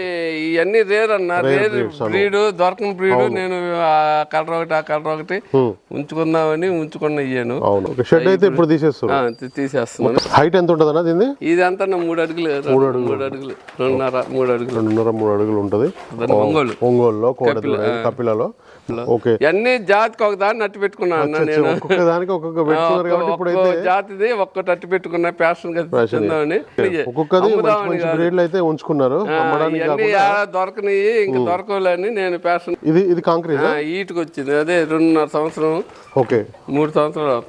ఇవన్నీ రేర్ అన్న rare. Breed దొరకని బ్రీడ్ నేను ఆ కలర్ ఒకటి ఆ కలర్ ఒకటి ఉంచుకుందామని ఉంచుకున్న ఇయ్యాను. షెడ్ అయితే ఇప్పుడు తీసేస్తారు. ఆ, తీ- తీసేస్తున్నాను. హైట్ ఎంత ఉంటుంది అన్న దీన్ని? ఇదంతా నా మూడు అడుగులు మూడు అడుగులు. రెండున్నర మూడు అడుగులు. రెండున్నర మూడు అడుగులు ఉంటుంది. ఒంగోలు. ఒంగోలులో కోడదూడ కపిలలో. ఓకే. ఇవన్నీ జాతికి ఒక దాన్ని నట్టు పెట్టుకున్నా అన్న నేను. ఒక్కొక్క దానికి ఒక్కొక్క పెట్టుకున్నారు కాబట్టి ఇప్పుడు జాతిది ఒక్కటి అట్టు పెట్టుకున్నా ప్యాషన్గా తిందామని ఒక్కొక్కది మంచి అయితే ఉంచుకున్నారు. ఆడ దొరకనివి ఇంకా దొరకలేని నేను ప్యాషన్ ఇది ఇది కాంక్రీట్ ఈటుకు వచ్చింది అదే రెండున్నర సంవత్సరం. ఓకే. మూడు సంవత్సరాలు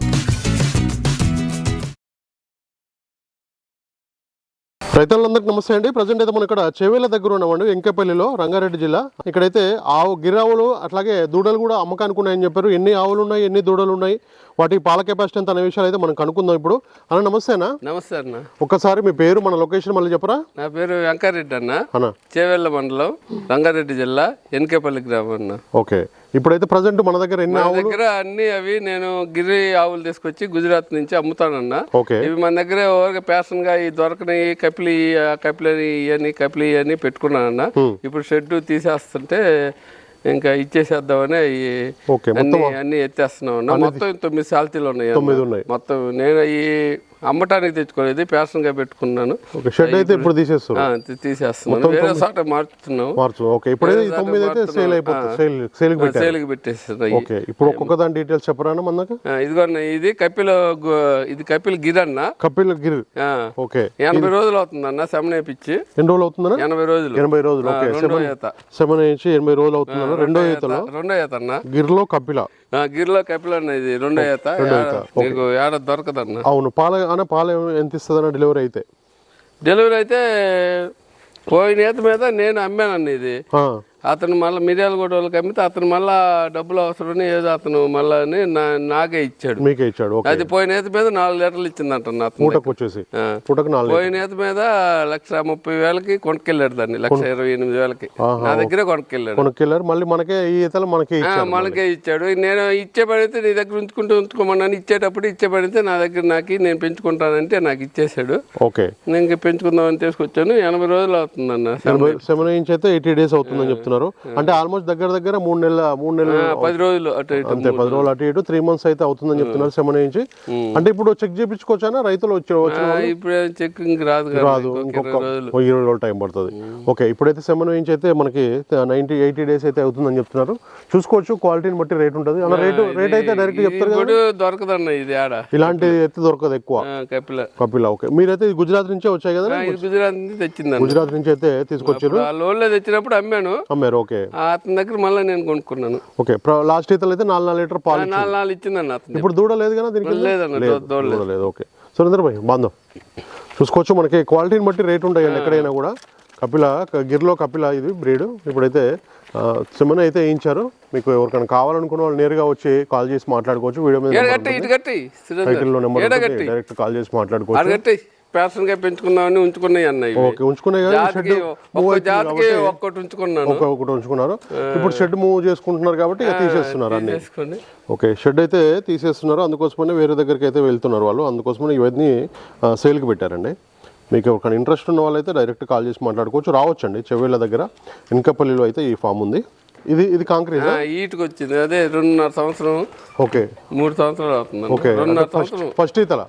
రైతులందరికీ నమస్తే అండి. ప్రజెంట్ అయితే మనం ఇక్కడ చెవేల దగ్గర ఉన్నామండి వెంకపల్లిలో రంగారెడ్డి జిల్లా. ఇక్కడైతే ఆవు గిరావులు అట్లాగే దూడలు కూడా అమ్మకానికి ఉన్నాయని చెప్పారు. ఎన్ని ఆవులు ఉన్నాయి ఎన్ని దూడలు ఉన్నాయి వాటి పాల కెపాసిటీ ఎంత అనే విషయాలు అయితే మనం కనుక్కుందాం ఇప్పుడు. అన్న నమస్తేనా నమస్తే అన్న. ఒక్కసారి మీ పేరు మన లొకేషన్ మళ్ళీ చెప్పరా? నా పేరు వెంకారెడ్డి అన్న. అన్న. చేవెళ్ళ మండలం రంగారెడ్డి జిల్లా ఎన్కేపల్లి గ్రామం అన్న. ఓకే. ఇప్పుడైతే ప్రజెంట్ మన దగ్గర ఎన్ని నా దగ్గర అన్ని అవి నేను గిరి ఆవులు తీసుకొచ్చి గుజరాత్ నుంచి అమ్ముతానన్న. ఓకే. ఇవి మన దగ్గర ఓవర్గా ప్యాషన్గా ఈ దొరకని కపిలి కపిలని ఇవన్నీ కపిలి ఇవన్నీ పెట్టుకున్నానన్న. ఇప్పుడు షెడ్ తీసేస్తుంటే ఇంకా ఇచ్చేసేద్దామని అవి అన్ని అన్ని ఎత్తేస్తున్నాం మొత్తం తొమ్మిది సాల్తీలు ఉన్నాయి. మొత్తం నేను ఈ అమ్మటానికి తెచ్చుకోలేదు ప్యాషన్గా పెట్టుకున్నాను. షెడ్ అయితే ఇప్పుడు తీసేస్తున్నాను. వేరే చోట మార్చుతున్నాం మార్చు ఓకే ఇప్పుడైతే ఈ తొమ్మిది అయితే సేల్ అయిపోతుంది. సేల్ సేల్కి పెట్టారు. సేలుకి పెట్టేస్తున్నాయి ఓకే ఇప్పుడు ఒక్కొక్క దాని డీటెయిల్స్ చెప్పరా అన్న మనకు ఇదిగోన్న ఇది కపిల ఇది కపిల్ గిరన్న కపిల్ గిర్. ఓకే. ఎనభై రోజులు అవుతుందన్న సెమనేపిచ్చి ఎన్ని రోజులు అవుతుందన్నా? ఎనభై రోజులు. ఎనభై రోజులు. ఓకే నుంచి ఎనభై రోజులు అవుతుందన్న రెండో ఈతలో రెండో ఈత అన్న. గిర్లో కపిల. గిరిలో కపిల్ అన్న ఇది రెండో ఈత ఏడ- దొరకదన్న? అవును పాల అన్న పాల ఎంత ఇస్తుందన్న డెలివరీ అయితే? డెలివరీ అయితే పోయిన ఈత మీద నేను అమ్మానన్న ఇది. అతను మళ్ళీ మిరియాల కూడా వాళ్ళకి అమ్మితే అతను మళ్ళా డబ్బులు అవసరమని ఏదో అతను మళ్ళా అని నాకే ఇచ్చాడు. మీకే ఇచ్చాడు అది పోయిన ఈత మీద నాలుగు లీటర్లు ఇచ్చిందంట పూటకు వచ్చేసి ఆ. పూటకు నాలుగు పోయిన ఈత మీద లక్ష ముప్పై వేలకి కొనుక్కెళ్ళాడు దాన్ని లక్ష ఇరవై ఎనిమిది వేలకి. నా దగ్గరే కొనుక్కెళ్ళాడు. కొనుక్కెళ్ళారు మళ్ళీ మనకే ఈ ఈతలు మనకే మనకే ఇచ్చాడు. నేను ఇచ్చే పడితే నీ దగ్గర ఉంచుకుంటూ ఉంచుకోమన్నాను. ఇచ్చేటప్పుడు ఇచ్చే పడితే నా దగ్గర నాకు నేను పెంచుకుంటానంటే నాకు ఇచ్చేసాడు ఓకే. నేను ఇంక పెంచుకుందామని తీసుకొచ్చాను. ఎనభై రోజులు అవుతుందన్న సెవెన్ ఇంచ్ అయితే ఎయిటీ డేస్ అవుతుందని చెప్తున్నారు అంటే ఆల్మోస్ట్ దగ్గర దగ్గర మూడు నెలల మూడు నెలలు పది రోజులు అంతే పది రోజులు అటు ఇటు త్రీ మంత్స్ అయితే అవుతుందని చెప్తున్నారు సెవెన్ ఇంచ్ అంటే ఇప్పుడు చెక్ చేయించుకోవచ్చా రైతులు వచ్చి చెక్కింగ్ రాదు రాదు ఇంకొక ఇరవై రోజులు. టైం పడుతుంది. ఓకే ఇప్పుడైతే సెవెన్ ఇంచ్ అయితే మనకి నైన్టీ ఎయిటీ డేస్ అయితే అవుతుందని చెప్తున్నారు. చూసుకోవచ్చు క్వాలిటీని బట్టి రేట్ ఉంటుంది. అన్న రేటు రేట్ అయితే డైరెక్ట్ చెప్తారు దొరకదన్న ఇది ఆడ. ఇలాంటి అయితే దొరకదు ఎక్కువ. ఆ, కపిల. కపిల ఓకే మీరైతే గుజరాత్ నుంచే వచ్చాయి కదా? గుజరాత్ నుంచి తెచ్చిందన్న గుజరాత్ నుంచి అయితే తీసుకొచ్చారు. లోన్లో తెచ్చినప్పుడు అమ్మాను. అమ్మారు ఓకే. అతని దగ్గర మళ్ళీ నేను కొనుక్కున్నాను. ఓకే లాస్ట్ ఈతలు అయితే నాలుగు నాలుగు లీటర్ పాలు నాలుగు నాలుగు ఇచ్చిందన్న అతను. ఇప్పుడు దూడ లేదు కదా దీనికి? లేదన్న లేదు ఓకే. సురేంద్ర భాయ్ బాంధవ్ చూసుకోవచ్చు మనకి క్వాలిటీని బట్టి రేట్ ఉంటాయండి ఎక్కడైనా కూడా. కపిల గిర్లో కపిల ఇది బ్రీడ్. ఇప్పుడైతే సిమన్ అయితే వేయించారు. మీకు ఎవరికైనా కావాలనుకున్న వాళ్ళు నేరుగా వచ్చి కాల్ చేసి మాట్లాడుకోవచ్చు. వీడియో మీద నెంబర్ కట్టి డైరెక్ట్ కాల్ చేసి మాట్లాడుకోవచ్చు. ఆడ కట్టి ప్యాషన్గా పెంచుకుందామని ఉంచుకున్నాయి అన్న ఇవి. ఓకే ఉంచుకునే కదా జాతికి ఒక్క జాతికి ఒక్కటి ఉంచుకున్నాను. ఒక ఒకటి ఉంచుకున్నారు. ఇప్పుడు షెడ్ మూవ్ చేసుకుంటున్నారు కాబట్టి తీసేస్తున్నారు అన్ని. ఓకే షెడ్ అయితే తీసేస్తున్నారు. అందుకోసమనే వేరే దగ్గరికి అయితే వెళ్తున్నారు వాళ్ళు. అందుకోసమనే ఇవన్నీ సేల్కి పెట్టారండి. మీకు ఒక ఇంట్రెస్ట్ ఉన్న వాళ్ళైతే డైరెక్ట్ కాల్ చేసి మాట్లాడుకోవచ్చు. రావచ్చండి చెవేళ్ళ దగ్గర. ఇన్కపల్లిలో అయితే ఈ ఫామ్ ఉంది. ఇది ఇది కాంక్రీట్ ఈటుకు వచ్చింది. అదే రెండున్నర సంవత్సరం. ఓకే. మూడు సంవత్సరాలు అవుతుంది ఓకే రెండున్నర సంవత్సరం. ఫస్ట్ ఈతల?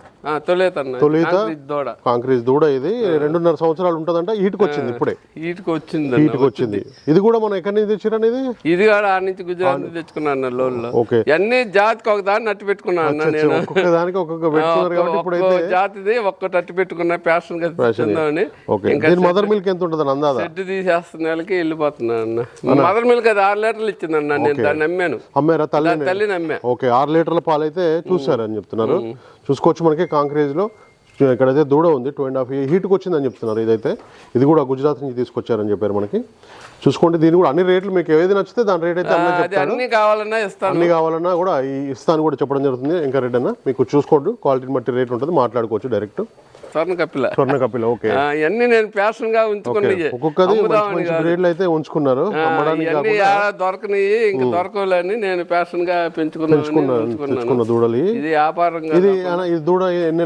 తొలిత? దూడ. కాంక్రీట్ దూడ ఇది. రెండున్నర సంవత్సరాలు ఉంటుందంట. ఈటుకు వచ్చింది ఇప్పుడే. ఈటుకు వచ్చింది ఈటుకు వచ్చింది. ఇది కూడా మనం ఎక్కడి నుంచి తెచ్చిరని ఇది ఇది కూడా ఆ నుంచి గుజరాత్ నుంచి తెచ్చుకున్నాను లోన్లో. ఓకే. అన్ని జాతికి ఒక దాన్ని నట్టు పెట్టుకున్నాను అన్న నేను. ఒక్కొక్క దానికి ఒక్కొక్క పెట్టుకున్నారు కాబట్టి ఇప్పుడు ఒక్కో జాతిది ఒక్కటి అట్టు పెట్టుకున్నా ప్యాషన్ ఓకే. దీని మదర్ మిల్క్ ఎంత ఉంటుంది అందాదా? షెడ్ తీసేస్తున్న వాళ్ళకి వెళ్ళిపోతున్నాను అన్న. మదర్ మిల్క్ అది ఆరు లీటర్లు ఇచ్చిందన్న నేను దాన్ని నమ్మాను అమ్మారా తల్లి దాని తల్లిని అమ్మా. ఓకే ఆరు లీటర్ల పాలు అయితే చూసారని చెప్తున్నారు చూసుకోవచ్చు మనకి కాంక్రీజ్లో. ఇక్కడైతే దూడ ఉంది టూ అండ్ హాఫ్ హీట్కి వచ్చిందని చెప్తున్నారు ఇదైతే. ఇది కూడా గుజరాత్ నుంచి తీసుకొచ్చారని చెప్పారు మనకి. చూసుకోండి దీని కూడా అన్ని రేట్లు మీకు ఏది నచ్చితే దాని రేట్ అయితే అన్నీ కావాలన్నా ఇస్తాను. అన్ని కావాలన్నా కూడా ఈ ఇస్తాను కూడా చెప్పడం జరుగుతుంది. ఇంకా రేట్ అన్న మీకు చూసుకోండి క్వాలిటీని బట్టి రేట్ ఉంటుంది మాట్లాడుకోవచ్చు డైరెక్ట్ స్వర్ణ కపిల స్వర్ణ కపిల ఓకే ఇవన్నీ నేను ప్యాషన్గా ఉంచుకున్నాయి అయితే ఉంచుకున్నారు. అమ్మడానికి ఇవన్నీ దొరకని ఇంకా దొరకలని నేను ప్యాషన్గా పెంచుకున్నాను దూడలు. ఇది వ్యాపారంగా ఇది దూడ ఎన్ని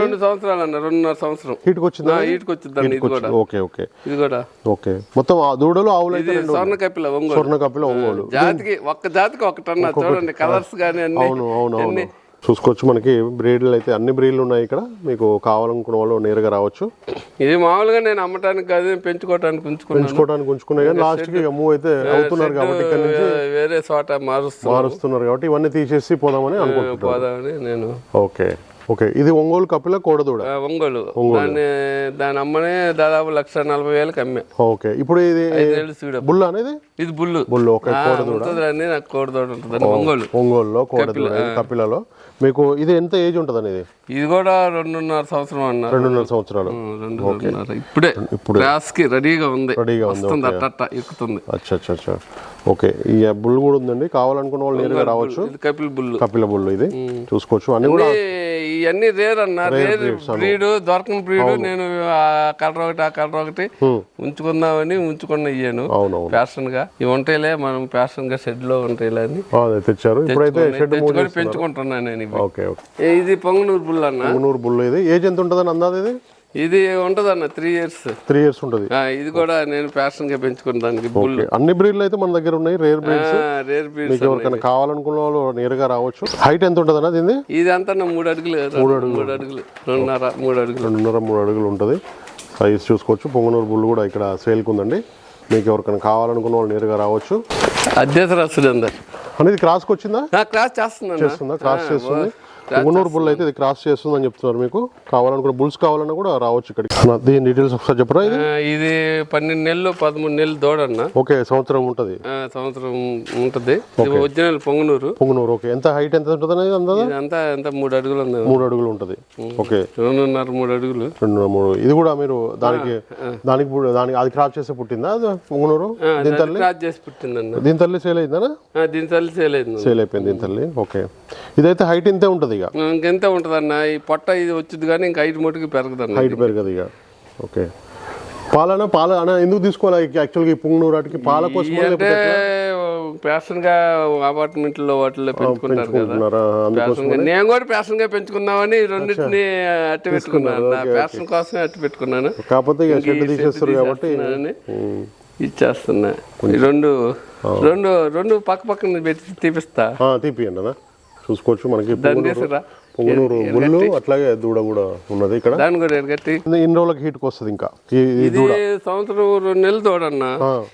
రెండు సంవత్సరాలు అన్న రెండున్నర సంవత్సరం. హీట్కి వచ్చిందా? వచ్చిందండి ఇది కూడా. Okay okay. ఇది కూడా. ఓకే. మొత్తం ఆ దూడలు ఆవులు అయితే ఇది స్వర్ణ కపిల ఒంగోలు. స్వర్ణ కపిల ఒంగోలు జాతికి ఒక్క జాతికి ఒకటన్నా చూడండి కలర్స్ కానీ అన్ని అవును అవును అవును. చూసుకోవచ్చు. మనకి బ్రీడ్లు అయితే అన్ని బ్రీడ్లు ఉన్నాయి ఇక్కడ. మీకు కావాలనుకున్న వాళ్ళు నేరుగా రావచ్చు. ఇది మామూలుగా నేను అమ్మటానికి కాదు పెంచుకోవటానికి ఉంచుకున్నాను. పెంచుకోవడానికి ఉంచుకున్నాయి. కానీ లాస్ట్కి మూవ్ అయితే అవుతున్నారు కాబట్టి ఇక్కడ నుంచి వేరే చోట మారుస్తున్నాను మారుస్తున్నారు కాబట్టి ఇవన్నీ తీసేసి పోదామని అనుకుంటున్నాను. పోదామని నేను. ఓకే. ఓకే. ఇది ఒంగోలు కపిల కోడదూడ? ఒంగోలు. దాన్ని దాని అమ్మనే దాదాపు లక్ష నలభై వేలకు అమ్మా. ఓకే. ఇప్పుడు ఇది బుల్ల అనేది ఇది బుల్లు. బుల్ల ఓకే ఉంటుందండి నాకు కోడదోడు ఉంటుంది. ఒంగోలు. ఒంగోలులో కోడదూడ ఇది కపిలలో. మీకు ఇది ఎంత ఏజ్ ఉంటుంది అనేది ఇది కూడా రెండున్నర సంవత్సరం అన్నారు. రెండున్నర సంవత్సరాలు. రెండున్నర. ఇప్పుడే ఇప్పుడు. కి రెడీగా ఉంది. రెడీగా ఉంది వస్తుంది అట్ట ఎక్కుతుంది. అచ్చా అచ్చా అచ్చా. ఓకే. ఈ బుల్ కూడా ఉందండి. కావాలనుకున్న వాళ్ళు నేరుగా రావచ్చు. ఇది కపిల్ బుల్లు. కపిల బుల్లు ఇది. చూసుకోవచ్చు. అన్ని కూడా ఇవన్నీ రేర్ అన్న. రేర్ బ్రీడ్ దొరకని బ్రీడ్. నేను ఆ కలర్ ఒకటి ఆ కలర్ ఒకటి ఉంచుకుందామని ఉంచుకున్న ఇయ్యాను. ఫ్యాషన్గా. ఇవి ఉంటాయిలే మనం ఫ్యాషన్గా షెడ్లో ఉంటాయిలే అని తెచ్చారు. ఇప్పుడైతే షెడ్ పెంచుకుంటున్నాను నేను ఇవి. ఓకే ఇది పొంగనూరు బుల్ అన్న. మున్నూరు బుల్ ఇది. ఏజ్ ఎంత ఉంటుందని అందాది ఇది? ఇది ఉంటదన్న త్రీ ఇయర్స్ త్రీ ఇయర్స్ ఉంటుంది. ఇది కూడా నేను ఫ్యాషన్గా పెంచుకున్న దానికి బుల్. అన్ని బ్రీడ్లు అయితే మన దగ్గర ఉన్నాయి. రేర్ బ్రీడ్స్ రేర్ బ్రీడ్ మీకు ఎవరికైనా కావాలనుకున్న వాళ్ళు నేరుగా రావచ్చు. హైట్ ఎంత ఉంటుంది అన్నది ఇది ఇది అంతా నా మూడు అడుగులు మూడు అడుగులు. రెండున్నర మూడు అడుగులు. రెండున్నర మూడు అడుగులు ఉంటుంది. సైజ్ చూసుకోవచ్చు. పొంగనూరు బుల్ కూడా ఇక్కడ సేల్కి ఉందండి మీకు ఎవరికైనా కావాలనుకున్న వాళ్ళు నేరుగా రావచ్చు. అధ్యక్షరాస్తుడు అందరు అనేది క్రాస్కి వచ్చిందా? క్లాస్ చేస్తున్నాను చేస్తుందా? క్రాస్ చేస్తుంది. పొంగనూరు బుల్ అయితే ఇది క్రాస్ చేస్తుందని చెప్తున్నారు మీకు. కావాలనుకున్న బుల్స్ కావాలన్నా కూడా రావచ్చు ఇక్కడికి. దీని డీటెయిల్స్ ఒకసారి చెప్పరా ఇది? పన్నెండు నెలలు పదమూడు నెలలు దూడన్న. ఓకే సంవత్సరం ఉంటుంది. సంవత్సరం ఉంటది. ఒరిజినల్ పొంగనూరు. పొంగనూరు ఓకే. ఎంత హైట్ ఎంత ఉంటుంది అనేది అందాదా ఇదంతా ఎంత మూడు అడుగులు ఉంది? మూడు అడుగులు ఉంటుంది. ఓకే. రెండున్నర మూడు అడుగులు. రెండు మూడు ఇది కూడా మీరు దానికి దానికి దానికి అది క్రాప్ చేస్తే పుట్టిందా అది పొంగనూరు? దీని తల్లి? క్రాస్ చేసి పుట్టిందన్న. దీని తల్లి సేల్ అయిందా దీని తల్లి చేయలేదు సేల్ అయిపోయింది దీని తల్లి. ఓకే. ఇదైతే హైట్ ఇంతే ఉంటుంది. ఇక ఇంకెంత ఉంటదన్న? ఈ పొట్ట ఇది వచ్చింది కానీ ఇంకా ఐదు మటుకు పెరగదన్న హైట్ పెరగదు ఇక ఓకే. పాలన పాల అన్న ఎందుకు తీసుకోవాలి? యాక్చువల్గా ఈ వాటికి పాల కోసం అంటే ఫ్యాషన్గా అపార్ట్మెంట్లో వాటిల్లో పెంచుకుంటారు కదా. గా నేను కూడా ఫ్యాషన్గా పెంచుకుందామని రెండింటిని అట్టి పెట్టుకున్నాను. నా ఫ్యాషన్ కోసమే అట్టి పెట్టుకున్నాను. కాకపోతే తీసేస్తారు కాబట్టి ఇచ్చేస్తున్నా. రెండు రెండు రెండు పక్క పక్కన పెట్టి తీపిస్తా. తీపియండి అన్న. చూసుకోవచ్చు. మనకి పొంగనూరు బుల్లు అట్లాగే దూడ కూడా ఉన్నది ఇక్కడ. దాన్ని కూడా ఎరగట్టి ఇన్ని రోజులకి హీట్కి వస్తుంది ఇంకా. ఇది సంవత్సరం రెండు నెలలు తోడన్నా.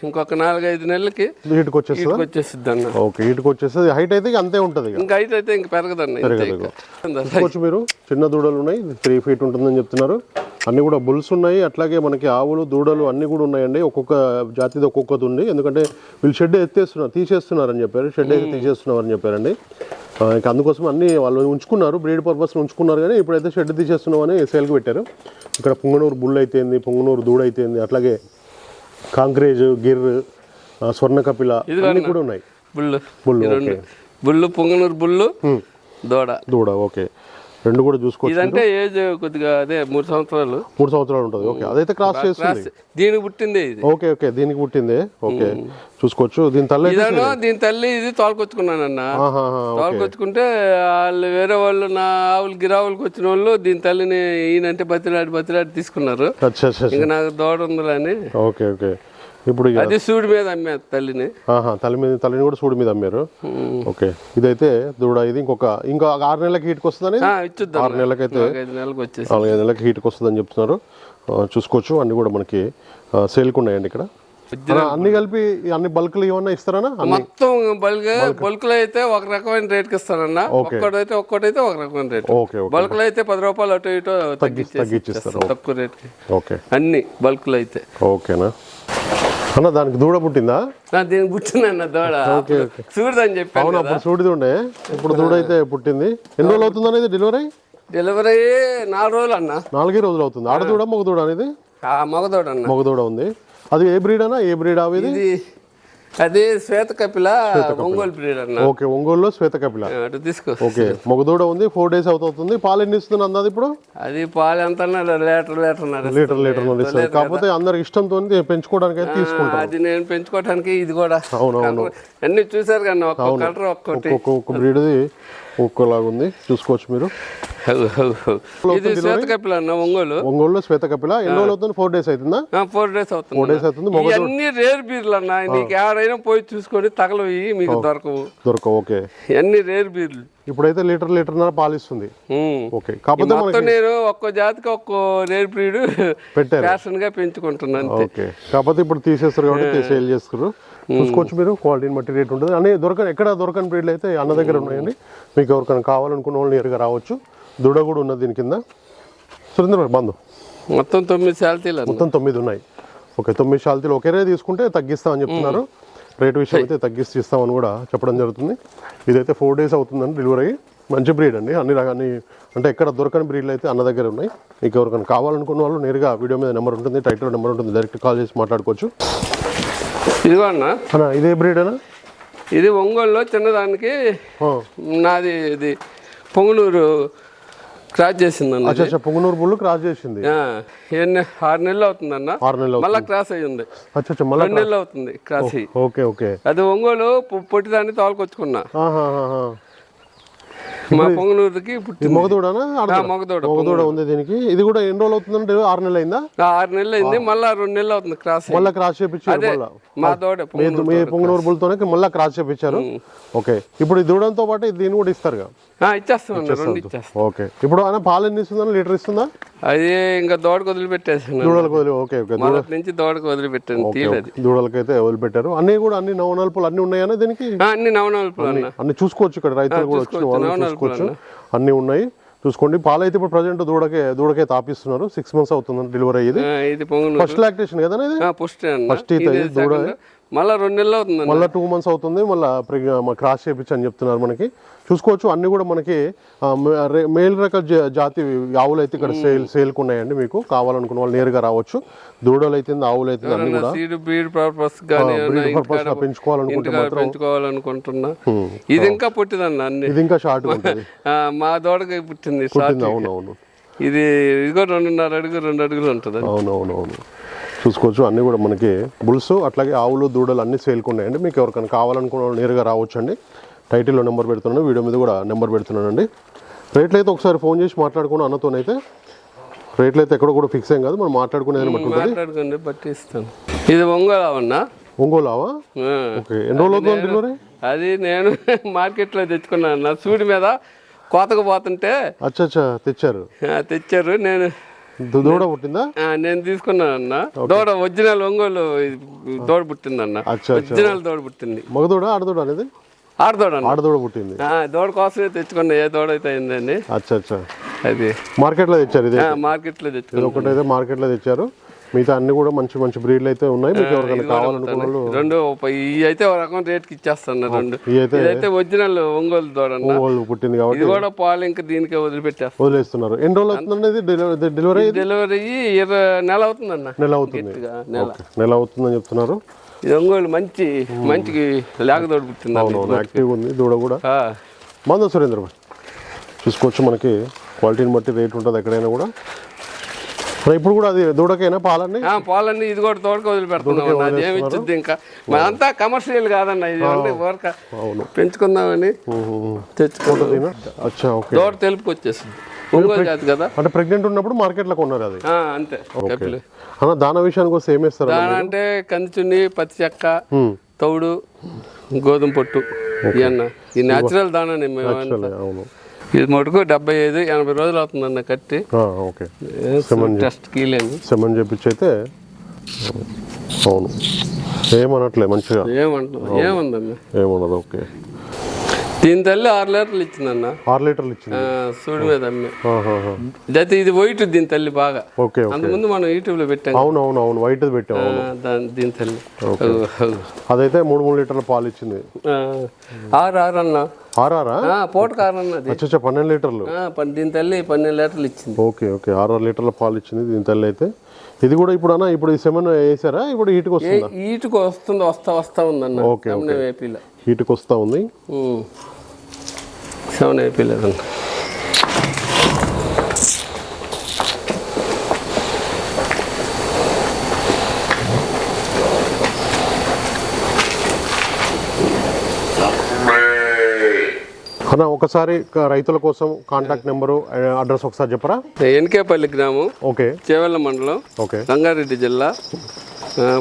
ఇంకొక నాలుగైదు నెలలకి హీట్కి వచ్చేస్తుంది? ఇంటికి వచ్చేసిద్ది అన్న ఓకే హీట్కి వచ్చేస్తుంది. హైట్ అయితే అంతే ఉంటుంది ఇక. ఇంకా అయితే ఇంక పెరగదన్న ఇంతే పెరగదు ఇంకా. చూసుకోవచ్చు మీరు. చిన్న దూడలు ఉన్నాయి. త్రీ ఫీట్ ఉంటుందని చెప్తున్నారు. అన్ని కూడా బుల్స్ ఉన్నాయి. అట్లాగే మనకి ఆవులు దూడలు అన్ని కూడా ఉన్నాయండి. ఒక్కొక్క జాతిది ఒక్కొక్కటి ఉంది. ఎందుకంటే వీళ్ళు షెడ్ ఎత్తేస్తున్నారు తీసేస్తున్నారని చెప్పారు. షెడ్ అయితే తీసేస్తున్నారని చెప్పారండి. ఇక అందుకోసం అన్ని వాళ్ళు ఉంచుకున్నారు బ్రీడ్ పర్పస్ ఉంచుకున్నారు కానీ ఇప్పుడైతే షెడ్ తీసేస్తున్నామని సేల్కి పెట్టారు. ఇక్కడ పొంగనూరు బుల్ అయితేంది పొంగనూరు దూడ అయితేంది అట్లాగే కాంక్రేజ్ గిర్ స్వర్ణ కపిల అన్ని కూడా ఉన్నాయి. బుల్లు. బుల్లు బుల్లు పొంగనూరు బుల్లు దూడ. దూడ ఓకే. రెండు కూడా చూసుకోవచ్చు ఇదంటే ఏజ్ కొద్దిగా అదే మూడు సంవత్సరాలు. మూడు సంవత్సరాలు ఉంటుంది. ఓకే. అదైతే క్రాస్ చేస్తుంది. దీనికి పుట్టిందే ఇది. Okay okay. దీనికి పుట్టింది. ఓకే. చూసుకోవచ్చు. దీని తల్లి ఇదను దీని తల్లి ఇది తోలుకొచ్చుకున్నానన్న. తోలుకొచ్చుకుంటే వాళ్ళు వేరే వాళ్ళు నా ఆవులు గిరావులకు వచ్చిన వాళ్ళు దీని తల్లిని ఈయనంటే బతిలాడి బతిలాడి తీసుకున్నారు. ఇంకా నాకు దూడ ఉందని ఓకే ఓకే. ఇప్పుడు అది సూడి మీద అమ్మే తల్లిని. తల్లి మీద తల్లిని కూడా సూడి మీద అమ్మారు. ఓకే. ఇదైతే దూడ ఇది ఇంకొక ఇంకా ఆరు నెలలకి హీట్కి వస్తుందని? ఆరు నెలలకైతే నెలలకు వచ్చేసి. నాలుగైదు నెలలకి హీట్కి వస్తుందని చెప్తున్నారు. చూసుకోవచ్చు. అన్ని కూడా మనకి సేల్కి ఉన్నాయండి ఇక్కడ. అన్న, కలిపి అన్ని బల్క్లు ఏమన్నా ఇస్తారనా అన్ని మొత్తం బల్క్ బల్క్లో అయితే ఒక రకమైన రేట్కి ఇస్తానన్న ఒక్కడైతే ఒక్కటైతే ఒక రకమైన రేట్ ఓకే ఓకే. బల్క్లో అయితే పది రూపాయలు అటు ఇటు ఇచ్చేస్తాం తక్కువ రేట్కి ఓకే. అన్ని బల్క్లో అయితే. ఓకేనా? అన్న దానికి దూడ పుట్టిందా? దీనికి పుట్టిందన్న దూడ. చూడదని చెప్పాను అవును అప్పుడు సూడిది ఉండే. ఇప్పుడు దూడ అయితే పుట్టింది. ఎన్ని రోజులు అవుతుంది అనేది డెలివరీ డెలివరీ నాలుగు రోజులు అన్న. నాలుగే రోజులు అవుతుంది. ఆడదూడ మగ దూడ అనేది? మగదోడు అన్న. మగ దూడ ఉంది. అది ఏ బ్రీడ్ అన్నా? ఏ బ్రీడ్ అవి ఇది అది శ్వేత కపిల ఒంగోలు బ్రీడ్ అన్న. ఓకే ఒంగోలులో శ్వేత కపిల అటు తీసుకో. ఓకే మగదూడ ఉంది ఫోర్ డేస్ అవుతుంది. పాలు ఎన్ని ఇస్తుంది అందాది ఇప్పుడు? అది పాలు ఎంత లీటర్ లీటర్ లీటర్ లీటర్ ఇస్తుంది. కాకపోతే అందరు ఇష్టంతో పెంచుకోవడానికి అయితే తీసుకుంటారు. అది నేను పెంచుకోవడానికి ఇది కూడా. అవునవును. అన్ని చూసారు కానీ ఒక్క కలర్ ఒక్కొక్కటి. ఒక్కొక్క ఒక్క బ్రీడ్ది ఒక్కోలాగా ఉంది. చూసుకోవచ్చు మీరు. ఇది అన్న ఒంగోలు? ఒంగోలులో శ్వేత కపిల ఎన్ని రోజులు అవుతుంది ఫోర్ డేస్ అవుతుందా? ఫోర్ డేస్ అవుతుంది. డేస్ అవుతుంది. ఇవన్నీ రేర్ బీర్లు అన్న. నీకు ఎవరైనా పోయి చూసుకొని తగలవి మీకు దొరకవు. దొరకవు ఓకే. ఇవన్నీ రేర్ బీర్లు ఇప్పుడైతే లీటర్ లీటర్న్నర పాలు ఇస్తుంది ఉమ్. ఓకే. కాకపోతే మొత్తం నేను ఒక్కో జాతికి ఒక్కో రేర్ బ్రీడ్ పెట్టారు. గా పెంచుకుంటున్నాను ఓకే. కాకపోతే ఇప్పుడు తీసేస్తారు కాబట్టి సేల్ చేస్తారు చూసుకోవచ్చు మీరు క్వాలిటీని బట్టి రేట్ ఉంటుంది. అనే దొరకని ఎక్కడ దొరకని బ్రీడ్లు అయితే అన్న దగ్గర ఉన్నాయండి. మీకు ఎవరికైనా కావాలనుకున్న వాళ్ళు నేరుగా రావచ్చు. దుడ కూడా ఉన్నది దీని కింద. సురేంద్ర బంధు. మొత్తం తొమ్మిది శాలతీలు అన్న. మొత్తం తొమ్మిది ఉన్నాయి. ఓకే తొమ్మిది షాల్తీలు ఒకేరే తీసుకుంటే తగ్గిస్తామని చెప్తున్నారు. రేటు విషయం అయితే తగ్గిస్తే ఇస్తామని కూడా చెప్పడం జరుగుతుంది. ఇదైతే ఫోర్ డేస్ అవుతుందండి డెలివరీ అయ్యి మంచి బ్రీడ్ అండి. అన్ని రకాన్ని అంటే ఎక్కడ దొరకని బ్రీడ్లు అయితే అన్న దగ్గర ఉన్నాయి. మీకు ఎవరికైనా కావాలనుకున్న వాళ్ళు నేరుగా వీడియో మీద నెంబర్ ఉంటుంది టైటిల్ నెంబర్ ఉంటుంది డైరెక్ట్ కాల్ చేసి మాట్లాడుకోవచ్చు. ఇదిగో అన్న. అన్న ఇదే బ్రీడ్ అనా ఇది ఒంగోలులో చిన్నదానికి. నాది ఇది పొంగునూరు చేసిందన్న అచ్చా అచ్చా పొంగునూరు బుల్లు క్రాస్ చేసింది. ఆరు నెలలు అవుతుందన్న. ఆరు నెలలు మళ్ళా క్రాస్ అయ్యి ఉంది రెండు నెలలు అవుతుంది క్రాస్ అయ్యి. Okay okay. అది ఒంగోలు పొట్టిదాన్ని తోలుకొచ్చుకున్నా. మా పొంగునూరుకి పుట్టి ఇది మగదూడనా? మగదూడ మగదూడ ఉంది దీనికి. ఇది కూడా ఎన్ని రోజులు అవుతుందంటే ఆరు నెలలు అయిందా? ఆరు నెలలు అయింది. మళ్ళా రెండు నెలలు అవుతుంది క్రాస్. మళ్ళీ క్రాస్ చేపించారు మా దోడ మీ పొంగునూరు బుల్తోనే మళ్ళీ క్రాస్ చేపించారు ఓకే. ఇప్పుడు ఈ దూడంతో పాటు దీన్ని కూడా ఇస్తారుగా? ఇచ్చేస్తాం. ఓకే. ఇప్పుడు ఆయన పాలు ఎన్ని ఇస్తుందని లీటర్ ఇస్తుందా? అది ఇంకా దోడకు వదిలిపెట్టేసాను దూడలకు వదిలి ఓకే ఓకే. మొదటి నుంచి దోడకు వదిలిపెట్టాను తీయలేదు. దూడలకైతే వదిలిపెట్టారు. అన్ని కూడా అన్ని నవనల్పులు అన్ని ఉన్నాయన్నా దీనికి? అన్ని నవనవల్పులు అన్న చూసుకోవచ్చు ఇక్కడ రైతులు కూడా వచ్చిన వాళ్ళు నవనల్పులు చూసుకోవచ్చు. అన్ని. ఉన్నాయి. చూసుకోండి. పాలు అయితే ఇప్పుడు ప్రజెంట్ దూడకే దూడకే తాపిస్తున్నారు. సిక్స్ మంత్స్ అవుతుంది డెలివరీ అయ్యేది. ఫస్ట్ లాక్టేషన్ కదా ఫస్ట్ ఇది? second. మళ్ళా రెండు నెలలు అవుతుంది మళ్ళీ టూ మంత్స్ అవుతుంది మళ్ళీ క్రాస్ చేయించి అని చెప్తున్నారు మనకి. చూసుకోవచ్చు అన్ని కూడా మనకి మేల్ రక జా- జాతి ఆవులు అయితే ఇక్కడ సేల్ సేల్కి ఉన్నాయండి మీకు. కావాలనుకున్న వాళ్ళు నేరుగా రావచ్చు. దూడలు అయితే ఆవులు అయితే అన్ని కూడా సీడ్ పర్పస్ పెంచుకోవాలనుకుంటే పెంచుకోవాలనుకుంటున్నా. ఇది ఇంకా పుట్టిదన్న అన్ని. ఇది ఇంకా షార్ట్ మా దోడకి పుట్టింది పుట్టింది అవునవును. ఇది ఇదిగో రెండున్నర అడుగు రెండు అడుగులు ఉంటుంది అవునవునవును. చూసుకోవచ్చు. అన్నీ కూడా మనకి బుల్స్ అట్లాగే ఆవులు దూడలు అన్ని సేల్కి ఉన్నాయండి. మీకు ఎవరికైనా కావాలనుకున్న వాళ్ళు నేరుగా రావచ్చు అండి టైటిల్లో నెంబర్ పెడుతున్నాను వీడియో మీద కూడా నెంబర్ పెడుతున్నానండి. రేట్లు అయితే ఒకసారి ఫోన్ చేసి మాట్లాడుకున్న అన్నతోనైతే. రేట్లు అయితే ఎక్కడ కూడా ఫిక్స్ ఏం కాదు మనం మాట్లాడుకునేది బట్టి ఉంటుంది. మాట్లాడుకోండి బట్టి ఇస్తాను. ఇది ఒంగోలు అవన్నా ఒంగోలు ఆవా ఆ. ఓకే ఎన్ని రోజులు డెలివరీ అది నేను మార్కెట్లో తెచ్చుకున్నాను. నా సూడి మీద కోతకు పోతుంటే అచ్చా తెచ్చారు. తెచ్చారు. నేను దూడ పుట్టిందా? నేను తీసుకున్నాను అన్న. దూడ ఒరిజినల్ ఒంగోలు దూడ పుట్టింది అన్న ఒరిజినల్ దూడ పుట్టింది. మగదూడ ఆడదూడ అనేది? ఆడదూడ అన్న. ఆడదూడ పుట్టింది. ఆ, దూడ కోసమే తెచ్చుకున్నా ఏ దూడ అయితే అయిందండి అచ్చా అచ్చా. అది. మార్కెట్లో తెచ్చారు ఇది మార్కెట్లో తెచ్చుకున్నా. ఇది ఒకటైతే మార్కెట్లో తెచ్చారు. మిగతా అన్ని కూడా మంచి మంచి బ్రీడ్లు అయితే ఉన్నాయి. మీకు ఎవరికైనా కావాలనుకున్న వాళ్ళు రెండు ఇవి అయితే ఒక రకం రేట్కి ఇచ్చేస్తాను రెండు. అయితే ఇదైతే ఒరిజినల్ ఒంగోలు దూడ అన్న ఒంగోలు పుట్టింది కాబట్టి ఇది కూడా పాలు ఇంకా దీనికే వదిలిపెట్టేస్తాను. వదిలేస్తున్నారు. ఎన్ని రోజులు అవుతుందండి డెలివరీ డెలివరీ డెలివరీ ఇరవై నెల అవుతుందన్న. నెల అవుతుంది. గట్టిగా నెల. ఓకే. నెల అవుతుందని చెప్తున్నారు. ఇది ఒంగోలు మంచి మంచి లేకదోడు పుట్టింది అన్న. అవునవును యాక్టివ్గా ఉంది దూడ కూడా. మంద సురేంద్ర చూసుకోవచ్చు మనకి. క్వాలిటీని బట్టి రేట్ ఉంటుంది ఎక్కడైనా కూడా. ఇప్పుడు కూడా అది దూడకైనా పాలన్నీ? ఆ, పాలన్నీ ఇది కూడా తోడుకు వదిలిపెడుతున్నాం. అది ఏమి ఇచ్చింది ఇంకా? మనంతా కమర్షియల్ కాదన్న ఇది అవును. పెంచుకుందామని తెచ్చుకుంటాం అచ్చా ఓకే. దోడ తెలుపుకి వచ్చేసింది. ఒంగోలు జాతి కదా? అంటే ప్రెగ్నెంట్ ఉన్నప్పుడు మార్కెట్లో కొన్నారు అది? అంతే. అన్న దాన విషయానికి వస్తే ఏం వేస్తారు దాని అంటే కందిచున్ని పత్తి చెక్క. తౌడు గోధుమ పొట్టు ఇవన్న ఈ న్యాచురల్ Actually, అవును. ఇది మటుకు డెబ్బై ఐదు ఎనభై రోజులు అవుతుందన్న కట్టి ఆ, ఓకే. టెస్ట్ కీలేదు సెమన్ చేపించి అయితే అవును. ఏమనట్లే మంచిగా. ఏమంటున్నా ఏముందన్న? ఏమన్నది ఓకే. దీని తల్లి ఆరు లీటర్లు ఇచ్చిందన్న. ఆరు లీటర్లు ఇచ్చింది. సూడి మీద అమ్మే. అయితే ఇది వైట్ దీని తల్లి బాగా. ఓకే అంతకుముందు మనం యూట్యూబ్లో పెట్టాం. అవును అవును అవును. వైట్ పెట్టాం దాని తల్లి. అదైతే మూడు మూడు లీటర్ల పాలు ఇచ్చింది. ఆరు ఆరు అన్న. ఆరారా? ఆ, పూట కారు అన్నది అచ్చా పన్నెండు లీటర్లు. దీని తల్లి పన్నెండు లీటర్లు ఇచ్చింది. Okay okay. ఆరు ఆరు లీటర్ల పాలు ఇచ్చింది దీని తల్లి అయితే. ఇది కూడా ఇప్పుడు అన్న ఇప్పుడు ఈ సెమన్ వేసారా? ఇప్పుడు హీట్కి వస్తుందా? ఈటుకు వస్తుంది వస్తా వస్తా ఉందన్న. ఓకే, ఏపీలో. హీట్కి వస్తూ ఉంది. సెవెన్ ఏపీలేదన్న అన్న ఒకసారి రైతుల కోసం కాంటాక్ట్ నెంబరు అడ్రస్ ఒకసారి చెప్పరా? ఎన్కేపల్లి గ్రామం ఓకే. చేవెళ్ళ మండలం ఓకే. రంగారెడ్డి జిల్లా.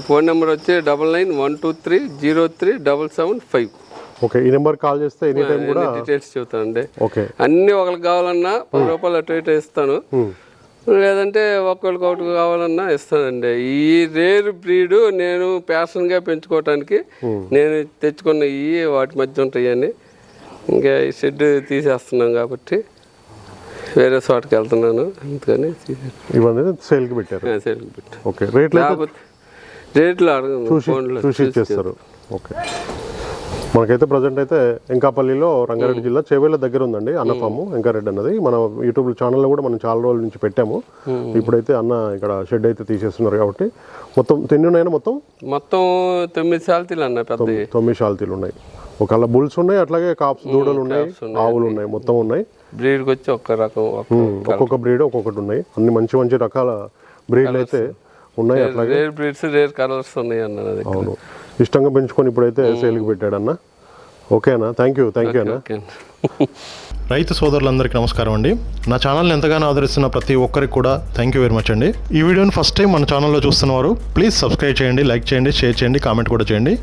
ఫోన్ నెంబర్ వచ్చి double nine one two three zero three double seven five. Okay ఈ నెంబర్ కాల్ చేస్తే ఎనీ టైం కూడా డీటెయిల్స్ చెబుతానండి. ఓకే. అన్ని ఒకరికి కావాలన్నా పది రూపాయలు అటు ఇటు ఇస్తాను. లేదంటే ఒక్కరికి ఒకటి కావాలన్నా ఇస్తానండి. ఈ రేర్ బ్రీడ్ నేను ప్యాషన్గా పెంచుకోవటానికి నేను తెచ్చుకున్న ఈ వాటి మధ్య ఉంటాయని ఇంకా ఈ షెడ్ తీసేస్తున్నాం కాబట్టి వేరే చోటకి వెళ్తున్నాను అందుకని ఇవన్నీ సేల్కి పెట్టారు. ఆ, సరే పెట్టు ఓకే రేట్లు రేట్లు అడగను చూసి ఫోన్లో చూసి ఇచ్చేస్తారు. ఓకే. మనకైతే ప్రజెంట్ అయితే ఎంకాపల్లిలో రంగారెడ్డి జిల్లా చేవేళ్ళ దగ్గర ఉందండి అన్న ఫాము ఎంకారెడ్డి అన్నది. మన యూట్యూబ్ ఛానల్లో కూడా మనం చాలా రోజుల నుంచి పెట్టాము. ఇప్పుడైతే అన్న ఇక్కడ షెడ్ అయితే తీసేస్తున్నారు కాబట్టి. మొత్తం ఉన్నాయన్నా మొత్తం? మొత్తం తొమ్మిది సాల్తీలు అన్న తొమ్మిది షాల్తీలు ఉన్నాయి. ఒకవేళ బుల్స్ ఉన్నాయి అట్లాగే కాప్స్ దూడలు ఉన్నాయి ఆవులు ఉన్నాయి మొత్తం ఉన్నాయి. బ్రీడ్కి వచ్చి ఒక్క రకం ఒక్క ఒక్కొక్క బ్రీడ్ ఒక్కొక్కటి ఉన్నాయి. అన్ని మంచి మంచి రకాల బ్రీడ్లు అయితే ఉన్నాయి అట్లాగే. రేర్ బ్రీడ్స్ రేర్ కలర్స్ ఉన్నాయి అన్న అవును. ఇష్టంగా పెంచుకొని ఇప్పుడైతే సేల్కి పెట్టాడన్న. ఓకే అన్న. థ్యాంక్ యూ థ్యాంక్ యూ అన్న. రైతు సోదరులందరికీ నమస్కారం అండి. నా ఛానల్ని ఎంతగానో ఆదరిస్తున్న ప్రతి ఒక్కరికి కూడా థ్యాంక్ యూ వెరీ మచ్ అండి. ఈ వీడియోని ఫస్ట్ టైం మన ఛానల్లో చూస్తున్నవారు ప్లీజ్ సబ్స్క్రైబ్ చేయండి లైక్ చేయండి షేర్ చేయండి కామెంట్ కూడా చేయండి.